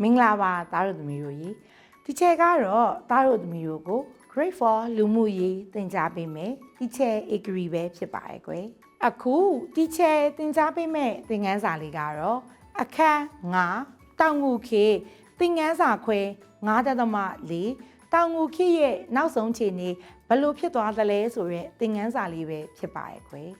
မင်္ဂလာပါသားတို့သမီးတို့ရေဒီချက်ကတော့သားတို့သမီးတို့ကို Great for လူမှုရေးသင်ကြားပေးမယ်ဒီချက် agree ပဲဖြစ်ပါရဲ့ကွယ်အခုဒီချက်သင်ကြားပေးမယ်သင်ခန်းစာလေးကတော့အခန်း9တောင်ငူခေသင်ခန်းစာခွဲ9.4တောင်ငူခေရဲ့နောက်ဆုံးခြေနေဘယ်လိုဖြစ်သွားသလဲဆိုရက်သင်ခန်းစာလေးပဲဖြစ်ပါရဲ့ကွယ်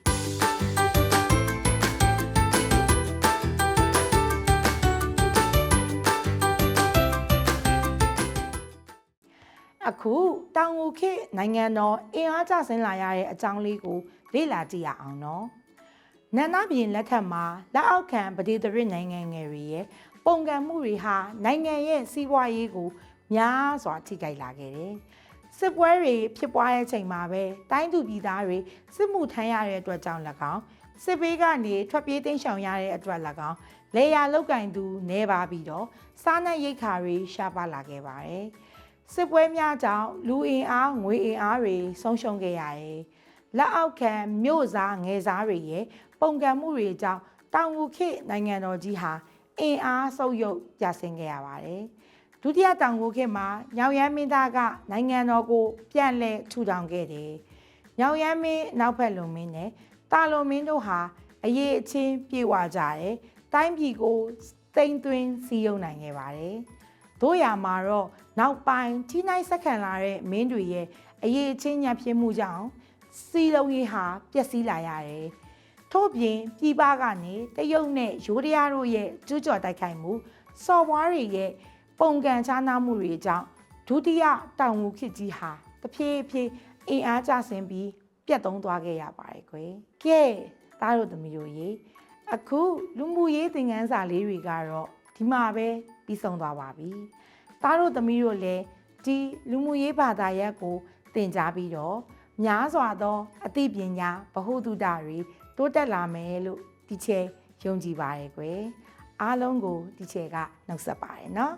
အခုတောင်ငူခေတ်နိုင်ငံတော်အင်အားကျဆင်းလာရတဲ့အကြောင်းလေးကိုလေ့လာကြည့်ရအောင်နော်။နန္ဒပြည်လက်ထက်မှာလက်အောက်ခံပဒေသရစ်နိုင်ငံငယ်တွေရဲ့ပုံကံမှုတွေဟာနိုင်ငံရဲ့စီးပွားရေးကိုများစွာထိခိုက်လာခဲ့တယ်။စစ်ပွဲတွေဖြစ်ပွားတဲ့အချိန်မှာပဲတိုင်းသူပြည်သားတွေစစ်မှုထမ်းရတဲ့အတွက်ကြောင့်၎င်းစစ်ဘေးကနေထွက်ပြေးတိမ်းရှောင်ရတဲ့အတွက်၎င်းလေယာလောက်ကင်သူနေပါပြီးတော့စားနပ်ရိက္ခာတွေရှားပါလာခဲ့ပါတယ်။ စစ်ပွဲများကြောင့်လူအင်အားငွေအင်အားတွေဆုံးရှုံးခဲ့ရတယ်။လက်အောက်ခံမြို့စားငယ်စားတွေရဲ့ပုံကံမှုတွေကြောင့်တောင်ငူခေတ်နိုင်ငံတော်ကြီးဟာအင်အားဆုပ်ယုပ်ပြဆင်းခဲ့ရပါတယ်။ဒုတိယတောင်ငူခေတ်မှာညောင်ရမ်းမင်းသားကနိုင်ငံတော်ကို ပြန်လည်ထူထောင်ခဲ့တယ်။ညောင်ရမ်းမင်းနောက်ဖက်လုံမင်းနဲ့တာလုံမင်းတို့ဟာအရေးအချင်းပြေဝကြတယ်။တိုင်းပြည်ကိုတိမ်သွင်းစီးယုံနိုင်ခဲ့ပါတယ်။တို့ရမှာတော့ နောက်ပိုင်းထိနိုင်ဆက်ခံလာတဲ့မင်းတွေရဲ့အရေးအချင်းညံ့ဖြစ်မှုကြောင့်စီလုံးရေးဟာပျက်စီးလာရတယ်။ထို့ပြင်ပြည်ပကနေတရုတ်နဲ့ရိုးတရားတို့ရဲ့ကျူးကျော်တိုက်ခိုက်မှုစော်ဘွားတွေရဲ့ပုံကံချားနာမှုတွေကြောင့်ဒုတိယတောင်ငူခေတ်ကြီးဟာတဖြည်းဖြည်းအင်အားကျဆင်းပြီးပြတ်သုံးသွားခဲ့ရပါတယ်ကွယ်။ကဲသားတို့သမီးတို့ရေအခုလူမှုရေးသင်ခန်းစာလေးတွေကတော့ဒီမှာပဲပြီးဆုံးသွားပါပြီ။ သားတို့သမီးတို့လည်းဒီလူမှုရေးဘာသာရပ်ကိုသင်ကြားပြီးတော့များစွာသော အသိပညာဗဟုသုတတွေတိုးတက်လာမယ်လို့ဒီချေယုံကြည်ပါရဲ့ကွယ်အားလုံးကိုဒီချေကနှုတ်ဆက်ပါတယ်နော်